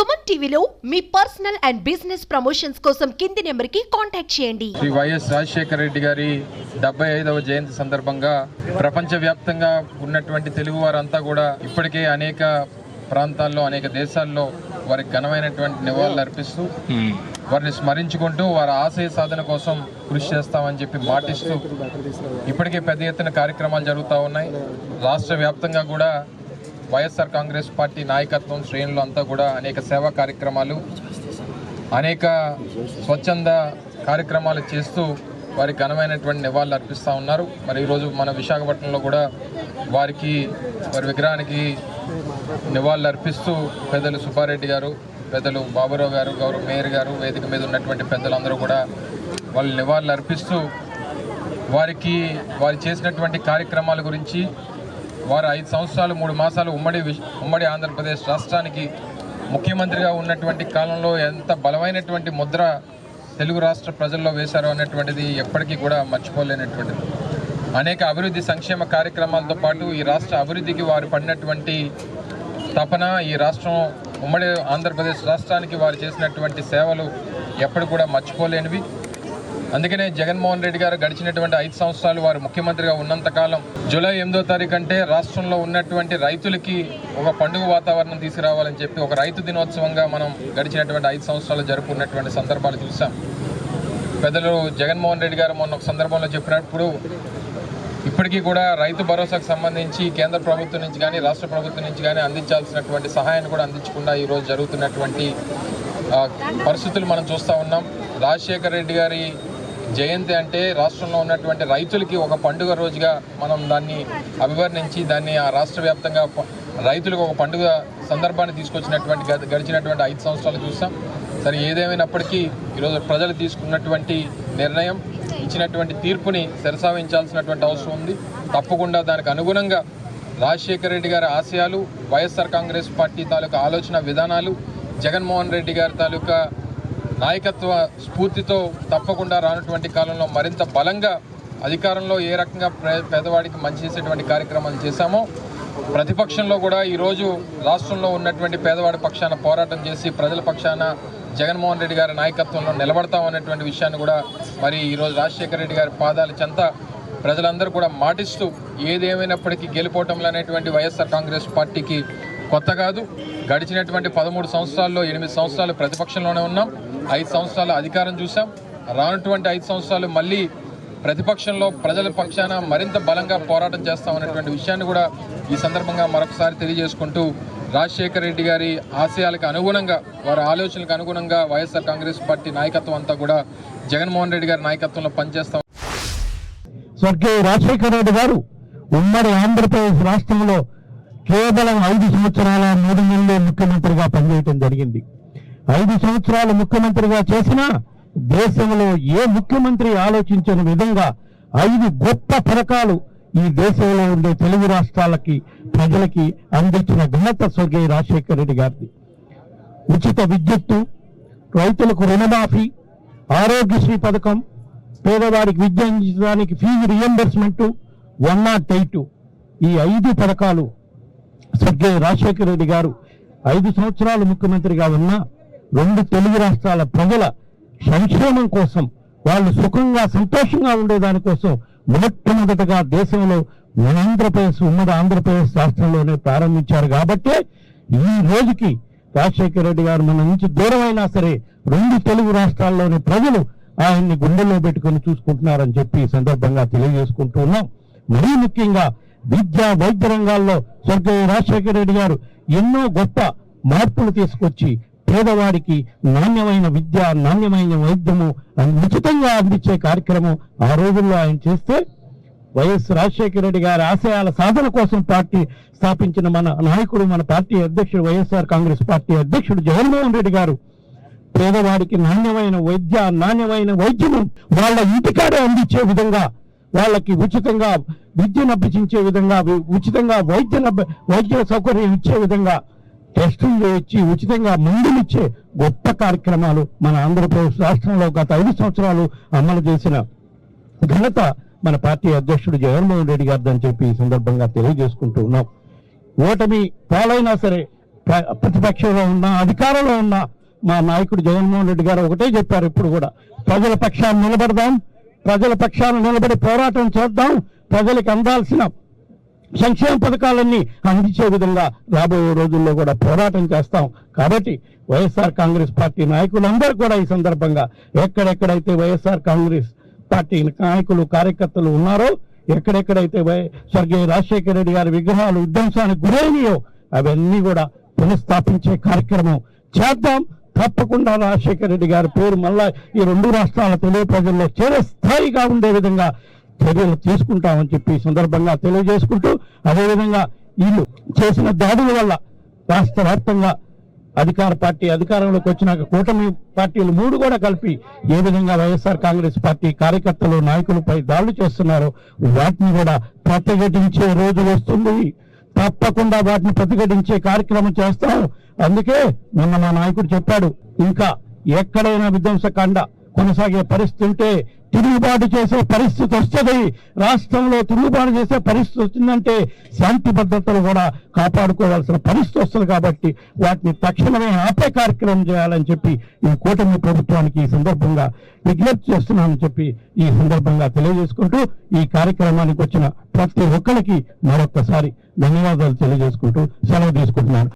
సుమన్ టీవీలో మీ personal and business promotions కోసం కింది నెంబర్కి కాంటాక్ట్ చేయండి. శ్రీ వైఎస్ రాజశేఖర రెడ్డి గారి డెబ్బై ఐదవ జయంతి సందర్భంగా ప్రపంచవ్యాప్తంగా ఉన్నటువంటి తెలుగు వారంతా కూడా ఇప్పటికే అనేక ప్రాంతాల్లో అనేక దేశాల్లో వారికి ఘనమైనటువంటి నివాళులు అర్పిస్తూ వారిని స్మరించుకుంటూ వారి ఆశయ సాధన కోసం కృషి చేస్తామని చెప్పి మాటిస్తూ ఇప్పటికే పెద్ద ఎత్తున కార్యక్రమాలు జరుగుతూ ఉన్నాయి. రాష్ట్ర వ్యాప్తంగా కూడా వైఎస్ఆర్ కాంగ్రెస్ పార్టీ నాయకత్వం శ్రేణులు అంతా కూడా అనేక సేవా కార్యక్రమాలు అనేక స్వచ్ఛంద కార్యక్రమాలు చేస్తూ వారికి ఘనమైనటువంటి నివాళులు అర్పిస్తూ ఉన్నారు. మరి ఈరోజు మన విశాఖపట్నంలో కూడా వారికి వారి విగ్రహానికి నివాళులు అర్పిస్తూ పెద్దలు సుబ్బారెడ్డి గారు పెద్దలు బాబురావు గారు గౌరవ మేయర్ గారు వేదిక మీద ఉన్నటువంటి పెద్దలందరూ కూడా వాళ్ళు నివాళులు అర్పిస్తూ వారికి వారు చేసినటువంటి కార్యక్రమాల గురించి వారు ఐదు సంవత్సరాలు మూడు మాసాలు ఉమ్మడి ఉమ్మడి ఆంధ్రప్రదేశ్ రాష్ట్రానికి ముఖ్యమంత్రిగా ఉన్నటువంటి కాలంలో ఎంత బలమైనటువంటి ముద్ర తెలుగు రాష్ట్ర ప్రజల్లో వేశారో అనేటువంటిది ఎప్పటికీ కూడా మర్చిపోలేనటువంటిది. అనేక అభివృద్ధి సంక్షేమ కార్యక్రమాలతో పాటు ఈ రాష్ట్ర అభివృద్ధికి వారు పడినటువంటి తపన ఈ రాష్ట్రం ఉమ్మడి ఆంధ్రప్రదేశ్ రాష్ట్రానికి వారు చేసినటువంటి సేవలు ఎప్పుడు కూడా మర్చిపోలేనివి. అందుకనే జగన్మోహన్ రెడ్డి గారు గడిచినటువంటి ఐదు సంవత్సరాలు వారు ముఖ్యమంత్రిగా ఉన్నంతకాలం జూలై ఎనిమిదో తారీఖు అంటే రాష్ట్రంలో ఉన్నటువంటి రైతులకి ఒక పండుగ వాతావరణం తీసుకురావాలని చెప్పి ఒక రైతు దినోత్సవంగా మనం గడిచినటువంటి ఐదు సంవత్సరాలు జరుపుకున్నటువంటి సందర్భాలు చూసాం పెద్దలు జగన్మోహన్ రెడ్డి గారు మొన్న ఒక సందర్భంలో చెప్పినప్పుడు ఇప్పటికీ కూడా రైతు భరోసాకు సంబంధించి కేంద్ర ప్రభుత్వం నుంచి కానీ రాష్ట్ర ప్రభుత్వం నుంచి కానీ అందించాల్సినటువంటి సహాయాన్ని కూడా అందించకుండా ఈరోజు జరుగుతున్నటువంటి పరిస్థితులు మనం చూస్తూ ఉన్నాం. రాజశేఖర రెడ్డి గారి జయంతి అంటే రాష్ట్రంలో ఉన్నటువంటి రైతులకి ఒక పండుగ రోజుగా మనం దాన్ని అభివర్ణించి దాన్ని ఆ రాష్ట్ర వ్యాప్తంగా రైతులకు ఒక పండుగ సందర్భాన్ని తీసుకొచ్చినటువంటి గడిచినటువంటి ఐదు సంవత్సరాలు చూసాం సరే ఏదేమైనప్పటికీ ఈరోజు ప్రజలు తీసుకున్నటువంటి నిర్ణయం ఇచ్చినటువంటి తీర్పుని శిరసావించాల్సినటువంటి అవసరం ఉంది. తప్పకుండా దానికి అనుగుణంగా రాజశేఖర రెడ్డి గారి ఆశయాలు వైఎస్ఆర్ కాంగ్రెస్ పార్టీ తాలూకా ఆలోచన విధానాలు జగన్మోహన్ రెడ్డి గారి తాలూకా నాయకత్వ స్ఫూర్తితో తప్పకుండా రానటువంటి కాలంలో మరింత బలంగా అధికారంలో ఏ రకంగా పేదవాడికి మంచి చేసేటువంటి కార్యక్రమాలు చేశామో ప్రతిపక్షంలో కూడా ఈరోజు రాష్ట్రంలో ఉన్నటువంటి పేదవాడి పక్షాన పోరాటం చేసి ప్రజల పక్షాన జగన్మోహన్ రెడ్డి గారి నాయకత్వంలో నిలబడతామనేటువంటి విషయాన్ని కూడా మరి ఈరోజు రాజశేఖర రెడ్డి గారి పాదాల చెంత ప్రజలందరూ కూడా మాటిస్తూ ఏదేమైనప్పటికీ గెలుపోవటంలో అనేటువంటి వైఎస్ఆర్ కాంగ్రెస్ పార్టీకి కొత్త కాదు. గడిచినటువంటి పదమూడు సంవత్సరాల్లో ఎనిమిది సంవత్సరాలు ప్రతిపక్షంలోనే ఉన్నాం. ఐదు సంవత్సరాలు అధికారం చూసాం రానటువంటి ఐదు సంవత్సరాలు మళ్ళీ ప్రతిపక్షంలో ప్రజల పక్షాన మరింత బలంగా పోరాటం చేస్తామనేటువంటి విషయాన్ని కూడా ఈ సందర్భంగా మరొకసారి తెలియజేసుకుంటూ రాజశేఖర రెడ్డి గారి ఆశయాలకు అనుగుణంగా వారి ఆలోచనలకు అనుగుణంగా వైఎస్ఆర్ కాంగ్రెస్ పార్టీ నాయకత్వం అంతా కూడా జగన్మోహన్ రెడ్డి గారి నాయకత్వంలో పనిచేస్తాం. స్వర్గీయ రాజశేఖర రెడ్డి గారు ఉమ్మడి ఆంధ్రప్రదేశ్ రాష్ట్రంలో కేవలం ఐదు సంవత్సరాల మూడు నెలలు ముఖ్యమంత్రిగా పనిచేయటం జరిగింది. ఐదు సంవత్సరాలు ముఖ్యమంత్రిగా చేసిన దేశంలో ఏ ముఖ్యమంత్రి ఆలోచించని విధంగా ఐదు గొప్ప పథకాలు ఈ దేశంలో ఉండే తెలుగు రాష్ట్రాలకి ప్రజలకి అందించిన ఘనత స్వర్గీయ రాజశేఖర రెడ్డి గారిది. ఉచిత విద్యుత్తు రైతులకు రుణమాఫీ ఆరోగ్యశ్రీ పథకం పేదవారికి విద్య అందించడానికి fee reimbursement one nought eight ఈ ఐదు పథకాలు స్వర్గీయ రాజశేఖర రెడ్డి గారు ఐదు సంవత్సరాలు ముఖ్యమంత్రిగా ఉన్న రెండు తెలుగు రాష్ట్రాల ప్రజల సంక్షేమం కోసం వాళ్ళు సుఖంగా సంతోషంగా ఉండేదాని కోసం మొట్టమొదటగా దేశంలో ఆంధ్రప్రదేశ్ ఉమ్మడి ఆంధ్రప్రదేశ్ రాష్ట్రంలోనే ప్రారంభించారు. కాబట్టి ఈ రోజుకి రాజశేఖర రెడ్డి గారు మన నుంచి దూరమైనా సరే రెండు తెలుగు రాష్ట్రాల్లోని ప్రజలు ఆయన్ని గుండెల్లో పెట్టుకొని చూసుకుంటున్నారని చెప్పి ఈ సందర్భంగా తెలియజేసుకుంటూ ఉన్నాం. మరీ ముఖ్యంగా విద్య వైద్య రంగాల్లో స్వర్గీయ రాజశేఖర రెడ్డి గారు ఎన్నో గొప్ప మార్పులు తీసుకొచ్చి పేదవాడికి నాణ్యమైన విద్య నాణ్యమైన వైద్యము అని ఉచితంగా అందించే కార్యక్రమం ఆ రోజుల్లో ఆయన చేస్తే వైఎస్ రాజశేఖర రెడ్డి గారి ఆశయాల సాధన కోసం పార్టీ స్థాపించిన మన నాయకుడు మన పార్టీ అధ్యక్షుడు వైఎస్ఆర్ కాంగ్రెస్ పార్టీ అధ్యక్షుడు జగన్మోహన్ రెడ్డి గారు పేదవాడికి నాణ్యమైన వైద్య నాణ్యమైన వైద్యము వాళ్ళ ఇంటికాడే అందించే విధంగా వాళ్ళకి ఉచితంగా విద్యను అభ్యసించే విధంగా ఉచితంగా వైద్య వైద్య సౌకర్యం ఇచ్చే విధంగా టెస్టులు ఇచ్చి ఉచితంగా మందులు ఇచ్చే గొప్ప కార్యక్రమాలు మన ఆంధ్రప్రదేశ్ రాష్ట్రంలో గత ఐదు సంవత్సరాలు అమలు చేసిన ఘనత మన పార్టీ అధ్యక్షుడు జగన్మోహన్ రెడ్డి గారిదని చెప్పి ఈ సందర్భంగా తెలియజేసుకుంటూ ఉన్నాం. ఓటమి పాలైనా సరే ప్రతిపక్షంలో ఉన్న అధికారంలో ఉన్న మా నాయకుడు జగన్మోహన్ రెడ్డి గారు ఒకటే చెప్పారు ఇప్పుడు కూడా ప్రజల పక్షాన్ని నిలబడదాం ప్రజల పక్షాన నిలబడి పోరాటం చేద్దాం ప్రజలకు అందాల్సిన సంక్షేమ పథకాలన్నీ అందించే విధంగా రాబోయే రోజుల్లో కూడా పోరాటం చేస్తాం. కాబట్టి వైఎస్ఆర్ కాంగ్రెస్ పార్టీ నాయకులందరూ కూడా ఈ సందర్భంగా ఎక్కడెక్కడైతే వైఎస్ఆర్ కాంగ్రెస్ పార్టీ నాయకులు కార్యకర్తలు ఉన్నారో ఎక్కడెక్కడైతే వై- స్వర్గీయ రాజశేఖర రెడ్డి గారి విగ్రహాలు విధ్వంసానికి గురైనయో అవన్నీ కూడా పునఃస్థాపించే కార్యక్రమం చేద్దాం. తప్పకుండా రాజశేఖర రెడ్డి గారి పేరు మళ్ళా ఈ రెండు రాష్ట్రాల తెలుగు ప్రజల్లో చేరే స్థాయిగా ఉండే విధంగా చర్యలు తీసుకుంటామని చెప్పి సందర్భంగా తెలియజేసుకుంటూ అదేవిధంగా వీళ్ళు చేసిన దాడుల వల్ల రాష్ట్ర వ్యాప్తంగా అధికార పార్టీ అధికారంలోకి వచ్చినాక కూటమి పార్టీలు మూడు కూడా కలిపి ఏ విధంగా వైఎస్ఆర్ కాంగ్రెస్ పార్టీ కార్యకర్తలు నాయకులపై దాడులు చేస్తున్నారో వాటిని కూడా ప్రతిఘటించే రోజు వస్తుంది తప్పకుండా వాటిని ప్రతిఘటించే కార్యక్రమం చేస్తాం అందుకే మొన్న మా నాయకుడు చెప్పాడు ఇంకా ఎక్కడైనా విధ్వంసకాండ కొనసాగే పరిస్థితి ఉంటే తిరుగుబాటు చేసే పరిస్థితి వస్తుంది. రాష్ట్రంలో తిరుగుబాటు చేసే పరిస్థితి వచ్చిందంటే శాంతి భద్రతలు కూడా కాపాడుకోవాల్సిన పరిస్థితి వస్తుంది కాబట్టి వాటిని తక్షణమే ఆపే కార్యక్రమం చేయాలని చెప్పి ఈ కూటమి ప్రభుత్వానికి ఈ సందర్భంగా విజ్ఞప్తి చేస్తున్నానని చెప్పి ఈ సందర్భంగా తెలియజేసుకుంటూ ఈ కార్యక్రమానికి వచ్చిన ప్రతి ఒక్కరికి మరొక్కసారి ధన్యవాదాలు తెలియజేసుకుంటూ సెలవు తీసుకుంటున్నాను.